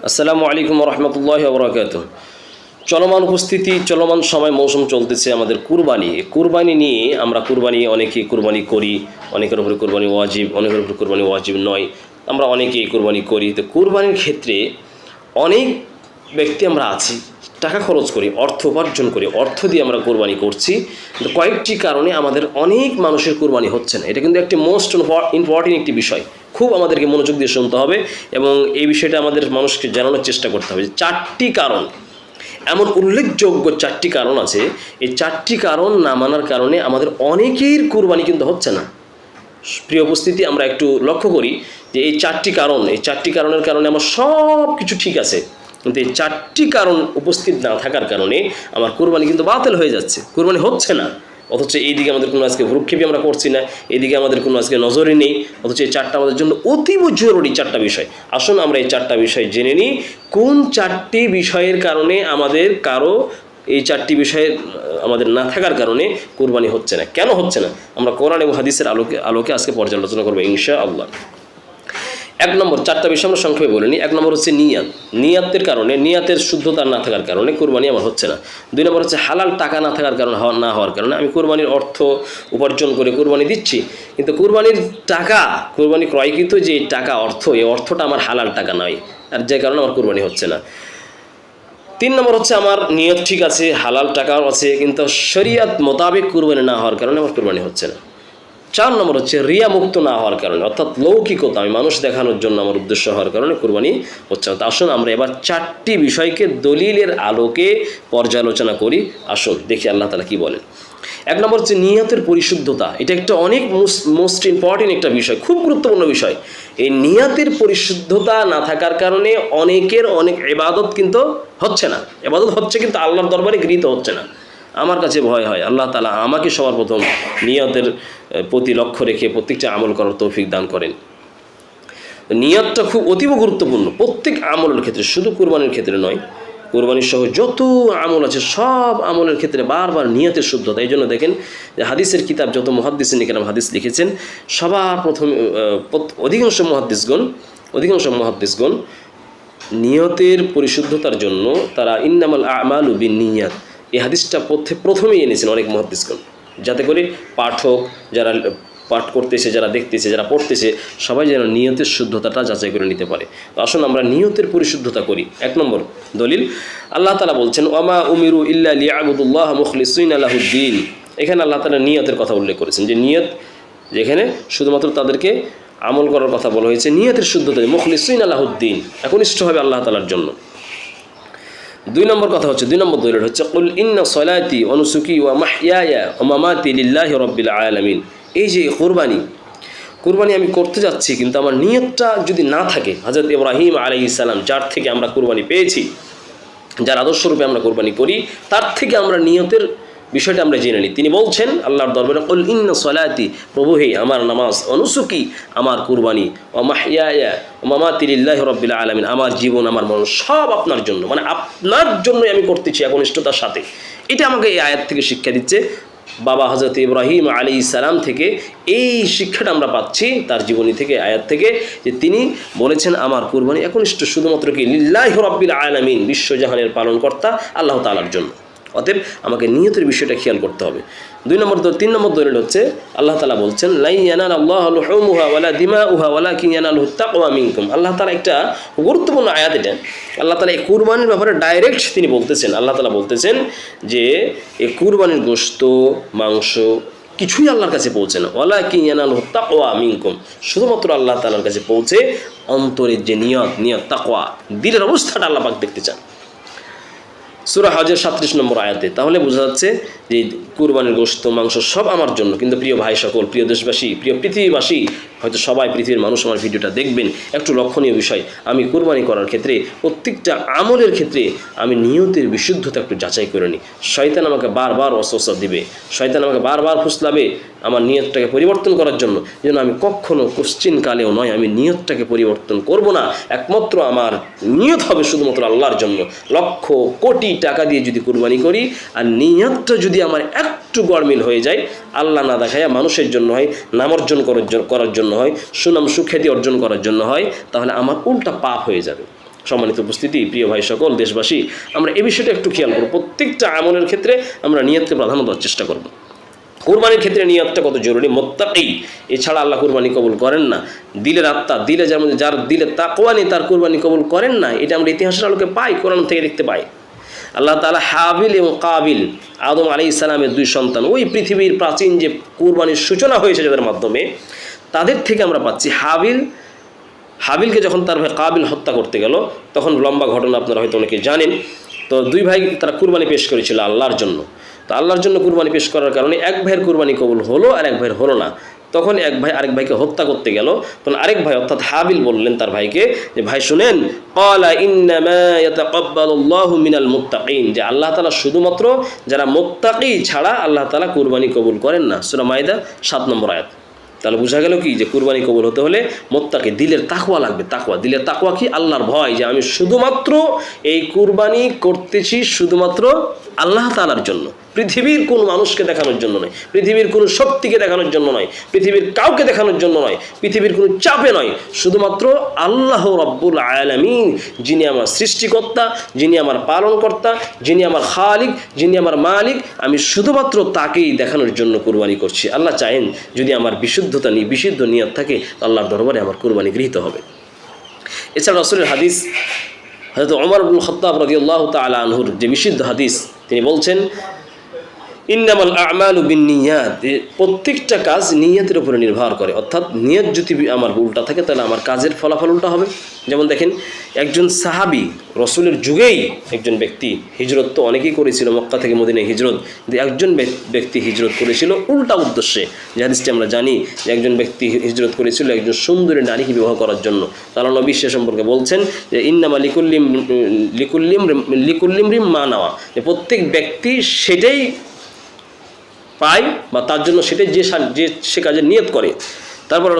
আসসালামু আলাইকুম রহমতুল্লাহ বরকাত চলমান উপস্থিতি, চলমান সময়, মৌসুম চলতেছে আমাদের কুরবানি। কুরবানি নিয়ে আমরা কুরবানি অনেকে কুরবানি করি, অনেকের উপরে কুরবানি ওয়াজিব, অনেকের উপরে কুরবানি ওয়াজিব নয়। আমরা অনেকেই কুরবানি করি। তো কুরবানির ক্ষেত্রে অনেক ব্যক্তি আমরা আছি, টাকা খরচ করি, অর্থ উপার্জন করি, অর্থ দিয়ে আমরা কোরবানি করছি। কিন্তু কয়েকটি কারণে আমাদের অনেক মানুষের কোরবানি হচ্ছে না। এটা কিন্তু একটি মোস্ট ইম্পর্টেন্ট একটি বিষয়। খুব আমাদেরকে মনোযোগ দিয়ে শুনতে হবে এবং এই বিষয়টা আমাদের মানুষকে জানানোর চেষ্টা করতে হবে যে চারটি কারণ, এমন উল্লেখযোগ্য চারটি কারণ আছে, এই চারটি কারণ না মানার কারণে আমাদের অনেকের কোরবানি কিন্তু হচ্ছে না। প্রিয় উপস্থিতি, আমরা একটু লক্ষ্য করি যে এই চারটি কারণ, এই চারটি কারণের কারণে আমার সব কিছু ঠিক আছে, কিন্তু এই চারটি কারণ উপস্থিত না থাকার কারণে আমার কোরবানি কিন্তু বাতিল হয়ে যাচ্ছে, কোরবানি হচ্ছে না। অথচ এইদিকে আমাদের কোনো আজকে ভ্রুক্ষেপই আমরা করছি না এদিকে আমাদের কোনো আজকে নজরই নেই, অথচ এই চারটা আমাদের জন্য অতীব জরুরি চারটা বিষয়। আসুন আমরা এই চারটা বিষয় জেনে নিই, কোন চারটি বিষয়ের কারণে আমাদের কারও এই চারটি বিষয়ে আমাদের না থাকার কারণে কোরবানি হচ্ছে না? কেন হচ্ছে না? আমরা কোরআন এবং হাদিসের আলোকে আলোকে আজকে পর্যালোচনা করব ইনশা আল্লাহ এক নম্বর, চারটা বিষয় আমরা সংক্ষেপে বলে নিই। এক নম্বর হচ্ছে নিয়াত। নিয়াতের কারণে, নিয়াতের শুদ্ধতা না থাকার কারণে কোরবানি আমার হচ্ছে না। দুই নম্বর হচ্ছে হালাল টাকা না থাকার কারণে না হওয়ার কারণে আমি কোরবানির অর্থ উপার্জন করে কোরবানি দিচ্ছি। কিন্তু কোরবানির টাকা, কোরবানি ক্রয়কৃত যে টাকা অর্থ, এই অর্থটা আমার হালাল টাকা নয়। আর যে কারণে আমার কোরবানি হচ্ছে না। তিন নম্বর হচ্ছে আমার নিয়ত ঠিক আছে, হালাল টাকাও আছে, কিন্তু শরিয়াত মোতাবেক কুরবানি না হওয়ার কারণে আমার কোরবানি হচ্ছে না। চার নম্বর হচ্ছে রিয়া মুক্ত না হওয়ার কারণে, অর্থাৎ লৌকিকতা, আমি মানুষ দেখানোর জন্য আমার উদ্দেশ্য হওয়ার কারণে কোরবানি হচ্ছে না। আসুন আমরা এবার চারটি বিষয়কে দলিলের আলোকে পর্যালোচনা করি। আসুন, দেখি আল্লাহ তালা কি বলেন। এক নম্বর হচ্ছে নিয়তের পরিশুদ্ধতা। এটা একটা অনেক মোস্ট ইম্পর্টেন্ট একটা বিষয়, খুব গুরুত্বপূর্ণ বিষয়। এই নিয়তের পরিশুদ্ধতা না থাকার কারণে অনেকের অনেক এবাদত কিন্তু হচ্ছে না। এবাদত হচ্ছে কিন্তু আল্লাহর দরবারে গৃহীত হচ্ছে না। আমার কাছে ভয় হয়। আল্লাহ তালা আমাকে সবার প্রথম নিয়তের প্রতি লক্ষ্য রেখে প্রত্যেকটা আমল করার তৌফিক দান করেন। নিয়তটা খুব অতীব গুরুত্বপূর্ণ। প্রত্যেক আমলের ক্ষেত্রে, শুধু কোরবানির ক্ষেত্রে নয়, কোরবানির সহ যত আমল আছে, সব আমলের ক্ষেত্রে বারবার নিয়তের শুদ্ধতা। এই জন্য দেখেন যে হাদিসের কিতাব, যত মহাদ্দিসে নিকেরাম হাদিস লিখেছেন, সবার প্রথম অধিকাংশ মহাদ্দিসগণ অধিকাংশ মহাদ্দিসগণ নিয়তের পরিশুদ্ধতার জন্য তারা ইন্নামাল আমাল বিন নিয়াত। এই হাদিসটা প্রথে প্রথমেই এনেছেন অনেক মহাদ্দিসগণ। যাতে করে পাঠক যারা পাঠ করতেছে, যারা দেখতেছে, যারা পড়তেছে, সবাই যেন নিয়তের শুদ্ধতাটা যাচাই করে নিতে পারে। তো আসুন আমরা নিয়তের পরিশুদ্ধতা করি। এক নম্বর দলিল, আল্লাহ তালা বলছেন ওমা উমিরু ইল্লা লিয়াবুদুল্লাহ মুখলিসুইন আলাহুদ্দিন এখানে আল্লাহ তালা নিয়তের কথা উল্লেখ করেছেন যে নিয়ত যেখানে শুধুমাত্র তাদেরকে আমল করার কথা বলা হয়েছে, নিয়তের শুদ্ধতা মুখলিসুইন আলাহুদ্দিন একনিষ্ঠ হবে আল্লাহ তালার জন্য। দুই নম্বর কথা হচ্ছে, দুই নম্বর দলিল হচ্ছে, কুল ইন্না সলাতি অনুসুকি ওয়া মাহইয়ায়া ওয়া মামাতি লিল্লাহি রাব্বিল আলামিন। এই যে কুরবানি কুরবানি আমি করতে যাচ্ছি, কিন্তু আমার নিয়তটা যদি না থাকে, হযরত ইব্রাহিম আলাইহিস সালাম, যার থেকে আমরা কুরবানি পেয়েছি, যার আদর্শরূপে আমরা কোরবানি করি, তার থেকে আমরা নিয়তের বিষয়টা আমরা জেনে নিই। তিনি বলছেন, আল্লাহর দরবারে, কল ইন্না সলাতি, প্রভু হে, আমার নামাজ অনুসুকি, আমার কুরবানি ও মাহিয়া ও মামাতিল্লাহ রব্বিল আলমিন, আমার জীবন, আমার মন সব আপনার জন্য মানে আপনার জন্যই আমি করতেছি একনিষ্ঠতার সাথে। এটা আমাকে এই আয়াত থেকে শিক্ষা দিচ্ছে। বাবা হজরত ইব্রাহিম আলী সালাম থেকে এই শিক্ষাটা আমরা পাচ্ছি তার জীবনী থেকে, আয়াত থেকে, যে তিনি বলেছেন, আমার কুরবানি একনিষ্ঠ, শুধুমাত্র কি? লিল্লাহ রব্বিল আলামিন, বিশ্বজাহানের পালনকর্তা, আল্লাহ তালার জন্য। অতএব আমাকে নিয়তের বিষয়টা খেয়াল করতে হবে। দুই নম্বর তিন নম্বর দলিল হচ্ছে, আল্লাহ তালা বলছেন লাই ইয়ানাল আল্লাহ হুমুহা ওয়ালা দিমা উহা ওয়ালা কি ইয়ানাল হুত্তাকওয়া মিনকুম। আল্লাহ তালা একটা গুরুত্বপূর্ণ আয়াত এটা। আল্লাহ তালা এই কুরবানির ব্যাপারে ডাইরেক্ট তিনি বলতেছেন, আল্লাহ তালা বলতেছেন যে এই কুরবানির গোশত, মাংস কিছুই আল্লাহর কাছে পৌঁছে না। ওয়ালা কি ইয়ানাল হুত্তাকওয়া মিনকুম। শুধুমাত্র আল্লাহ তালার কাছে পৌঁছে অন্তরের যে নিয়ত নিয়ত তাকওয়া, দিলের অবস্থাটা আল্লাহ পাক দেখতে চান। সুরা হাজের সাতত্রিশ নম্বর আয়াতে। তাহলে বোঝা যাচ্ছে যে কুরবানির গোস্ত মাংস সব আমার জন্য। কিন্তু প্রিয় ভাই সকল, প্রিয় দেশবাসী, প্রিয় পৃথিবীবাসী হয়তো সবাই পৃথিবীর মানুষ আমার ভিডিওটা দেখবেন। একটু লক্ষণীয় বিষয়, আমি কুরবানি করার ক্ষেত্রে, প্রত্যেকটা আমলের ক্ষেত্রে আমি নিয়তের বিশুদ্ধতা একটু যাচাই করে নিই। শয়তান আমাকে বারবার অস্বস্থ দিবে। শয়তান আমাকে বারবার ফুসলাবে আমার নিয়তটাকে পরিবর্তন করার জন্য। যেন আমি কখনো কোশ্চিন কালেও নয়, আমি নিয়তটাকে পরিবর্তন করব না। একমাত্র আমার নিয়ত হবে শুধুমাত্র আল্লাহর জন্য। লক্ষ কোটি টাকা দিয়ে যদি কুরবানি করি, আর নিয়তটা যদি আমার একটু গড়মিল হয়ে যায়, আল্লাহ না দেখায় মানুষের জন্য হয় নাম অর্জন করার জন্য জন্য হয়, সুনাম সুখ্যাতি অর্জন করার জন্য হয়, তাহলে আমার উল্টা পাপ হয়ে যাবে। সম্মানিত উপস্থিতি, প্রিয় ভাই সকল, দেশবাসী, আমরা এই বিষয়টা একটু খেয়াল করব। প্রত্যেকটা আমলের ক্ষেত্রে আমরা নিয়তকে প্রাধান্য দেওয়ার চেষ্টা করব। কোরবানির ক্ষেত্রে নিয়তটা কত জরুরি? মোত্তাকি। এছাড়া আল্লাহ কোরবানি কবুল করেন না। দিলের আত্মা, দিলে যেমন যার দিলে তাকওয়া নেই তার কোরবানি কবুল করেন না, এটা আমরা ইতিহাসের আলোকে পাই, কোরআন থেকে দেখতে পাই। আল্লাহ তাআলা হাবিল এবং কাবিল, আদম আলী ইসলামের দুই সন্তান, ওই পৃথিবীর প্রাচীন যে কোরবানির সূচনা হয়েছে যাদের মাধ্যমে তাদের থেকে আমরা পাচ্ছি হাবিল। হাবিলকে যখন তার ভাই কাবিল হত্যা করতে গেল, তখন লম্বা ঘটনা আপনারা হয়তো অনেকে জানেন। তো দুই ভাই তারা কুরবানি পেশ করেছিল আল্লাহর জন্য। তো আল্লাহর জন্য কুরবানি পেশ করার কারণে এক ভাইয়ের কুরবানি কবুল হলো আর এক ভাইয়ের হলো না। তখন এক ভাই আরেক ভাইকে হত্যা করতে গেল। তখন আরেক ভাই অর্থাৎ হাবিল বললেন তার ভাইকে যে, ভাই, শুনেন মিনাল মুত্তাকিন। যে আল্লাহ তালা শুধুমাত্র যারা মুত্তাকি ছাড়া আল্লাহ তালা কুরবানি কবুল করেন না। সূরা মাইদা সাত নম্বর আয়াত। তাহলে বোঝা গেল কি যে কুরবানি কবুল হতে হলে মোত্তাকে দিলের তাকুয়া লাগবে তাকুয়া দিলের তাকুয়া কি? আল্লাহর ভয় যে আমি শুধুমাত্র এই কুরবানি করতেছি শুধুমাত্র আল্লাহ তালার জন্য। পৃথিবীর কোন মানুষকে দেখানোর জন্য নয়। পৃথিবীর কোনো শক্তিকে দেখানোর জন্য নয়। পৃথিবীর কাউকে দেখানোর জন্য নয়। পৃথিবীর কোনো চাপে নয়। শুধুমাত্র আল্লাহ রব্বুল আয়ালামিন যিনি আমার সৃষ্টিকর্তা, যিনি আমার পালনকর্তা, যিনি আমার খালিক, যিনি আমার মালিক, আমি শুধুমাত্র তাকেই দেখানোর জন্য কুরবানি করছি। আল্লাহ চাহেন যদি আমার বিশুদ্ধতা নিয়ে বিশুদ্ধ নিয়ত থাকে আল্লাহর দরবারে আমার কুরবানি গৃহীত হবে। এছাড়া রসুলের হাদিস হয়তো অমর আবুল খত্তাব রাদিয়াল্লাহ তাআলা আনহুর যে বিশুদ্ধ হাদিস, তিনি বলছেন ইন্নামাল আমালু বিন প্রত্যেকটা কাজ নিয়তের উপরে নির্ভর করে। অর্থাৎ নিয়ত যদি আমার উল্টা থাকে, তাহলে আমার কাজের ফলাফল উল্টা হবে। যেমন দেখেন, একজন সাহাবি রসুলের যুগেই একজন ব্যক্তি হিজরত তো অনেকেই করেছিল, মক্কা থেকে মদিনায় হিজরত। একজন ব্যক্তি হিজরত করেছিল উল্টা উদ্দেশ্যে। যে হাদিসটি আমরা জানি যে একজন ব্যক্তি হিজরত করেছিল একজন সুন্দরী নারীকে বিবাহ করার জন্য। তারা নবী সে সম্পর্কে বলছেন যে, ইন্নামা লিকুল্লিম লিকুল্লিম লিকুল্লিম রিম মা নেওয়া। যে প্রত্যেক ব্যক্তি সেটাই পায় বা তার জন্য সেটাই যে যে সে কাজে নিয়ত করে। তারপর